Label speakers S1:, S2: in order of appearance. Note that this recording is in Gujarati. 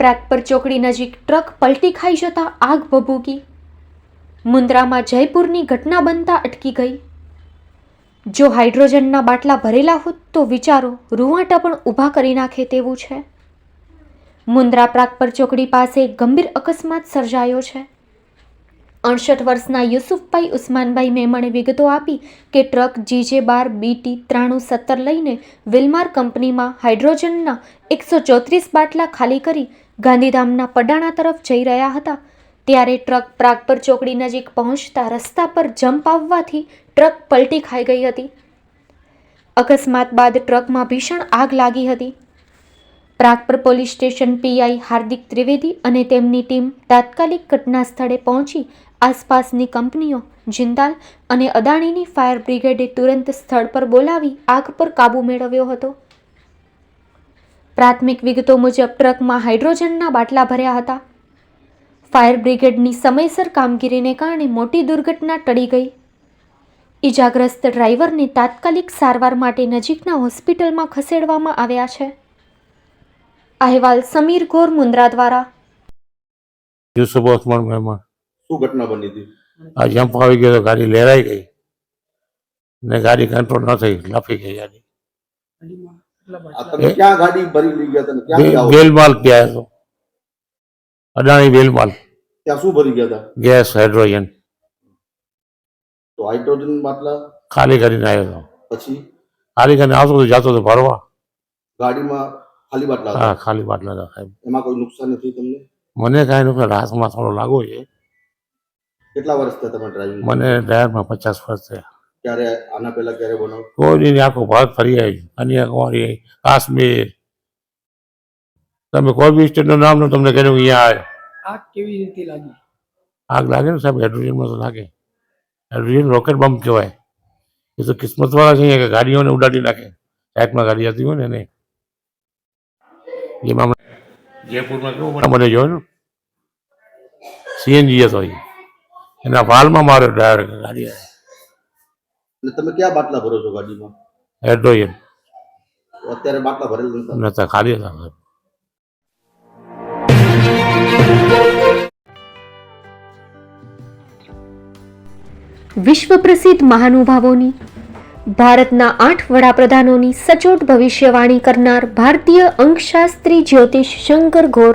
S1: પ્રાગપર ચોકડી નજીક ટ્રક પલટી ખાઈ જતા આગ ભભૂકી. મુન્દ્રામાં જયપુરની ઘટના બનતા અટકી ગઈ. જો હાઇડ્રોજનના બાટલા ભરેલા હોત તો વિચારો રૂવાટા પણ ઊભા કરી નાખે તેવું છે. મુન્દ્રા પ્રાગપર ચોકડી પાસે ગંભીર અકસ્માત સર્જાયો છે. અડસઠ વર્ષના યુસુફભાઈ ઉસ્માનભાઈ મેમણે વિગતો આપી કે ટ્રક જીજે બાર બીટી ત્રાણું સત્તર લઈને વિલમાર કંપનીમાં હાઇડ્રોજનના એકસો ચોત્રીસ બાટલા ખાલી કરી ગાંધીધામના પડાણા તરફ જઈ રહ્યા હતા, ત્યારે ટ્રક પ્રાગપર ચોકડી નજીક પહોંચતા રસ્તા પર જમ્પ આવવાથી ટ્રક પલટી ખાઈ ગઈ હતી. અકસ્માત બાદ ટ્રકમાં ભીષણ આગ લાગી હતી. Pragpar police station PI Hardik Trivedi અને તેમની ટીમ તાત્કાલિક ઘટના સ્થળે પહોંચી આસપાસની કંપનીઓ, જિંદાલ અને અદાણીની ફાયર બ્રિગેડે તુરંત સ્થળ પર બોલાવી આગ પર કાબૂ મેળવ્યો હતો. પ્રાથમિક વિગતો મુજબ ટ્રકમાં હાઇડ્રોજનના બાટલા ભર્યા હતા. ફાયર બ્રિગેડની સમયસર કામગીરીને કારણે મોટી દુર્ઘટના ટળી ગઈ. ઈજાગ્રસ્ત ડ્રાઈવરને તાત્કાલિક સારવાર માટે નજીકના હોસ્પિટલમાં ખસેડવામાં આવ્યા છે. અહેવાલ સમીર ગોર મુન્દ્રા દ્વારા.
S2: યુસુફ ઓસમાન મહેમાન.
S3: શું ઘટના બની હતી?
S2: આ જમ્પ આવી ગયો ગાડી લેરાઈ ગઈ. ને ગાડી કંટ્રોલ ન થઈ લાફી ગઈ ગાડી.
S3: આ તમે ક્યાં ગાડી ભરી લઈ ગયા હતા
S2: હતો અદાણી
S3: ત્યાં શું ભરી ગયા હતા?
S2: Gas hydrogen.
S3: તો હાઇડ્રોજન બાટલા?
S2: ખાલી કરીને આવ્યો હતો.
S3: પછી?
S2: ખાલી કરીને આવતો તો જતો તો ભરવા.
S3: ગાડીમાં ખાલી બાટલા
S2: હા ખાલી બાટલા હતા સાહેબ.
S3: એમાં કોઈ નુકસાન નથી તમને?
S2: મને કાંઈ નુકસાન રાતમાં થોડો લાગો છે.
S3: કેટલા વર્ષ થયા તમે ડ્રાઇવિંગ
S2: મને ડ્રાઈવરમાં પચાસ વર્ષ થયા.
S3: ક્યારે આના પહેલા ક્યારે બનાવ?
S2: કોઈ નહીં આખો ભારત ફરી આવી કન્યાકુમારી કાશ્મીર. તમે કોઈ બી સ્ટેટનું નામનું તમને કહ્યું અહીંયા આવ્યો.
S4: આગ કેવી રીતે લાગી?
S2: આગ લાગે ને સાહેબ હાઇડ્રોજનમાં તો લાગે. હાઇડ્રોજન રોકેટ બમ્પ કહેવાય. એ તો કિસ્મતવાળા છે કે ગાડીઓને ઉડાડી નાખે. સાહેબમાં ગાડી જતી હોય ને એને. જેમાં જયપુરમાં કેવું મને જોયું ને? સીએનજી હતો એના ફાલમાં મારો ડ્રાઈવર ગાડી
S3: અને તમે કયા બાટલા ભરો છો ગાડીમાં?
S2: હાઇડ્રોજન
S3: અત્યારે બાટલા ભરેલું નતા
S2: નતા ખાલી હતા.
S1: વિશ્વ પ્રસિદ્ધ મહાનુભાવોની ભારતના આઠ વડાપ્રધાનોની સચોટ ભવિષ્યવાણી કરનાર ભારતીય અંકશાસ્ત્રી જ્યોતિષ શંકર ઘોર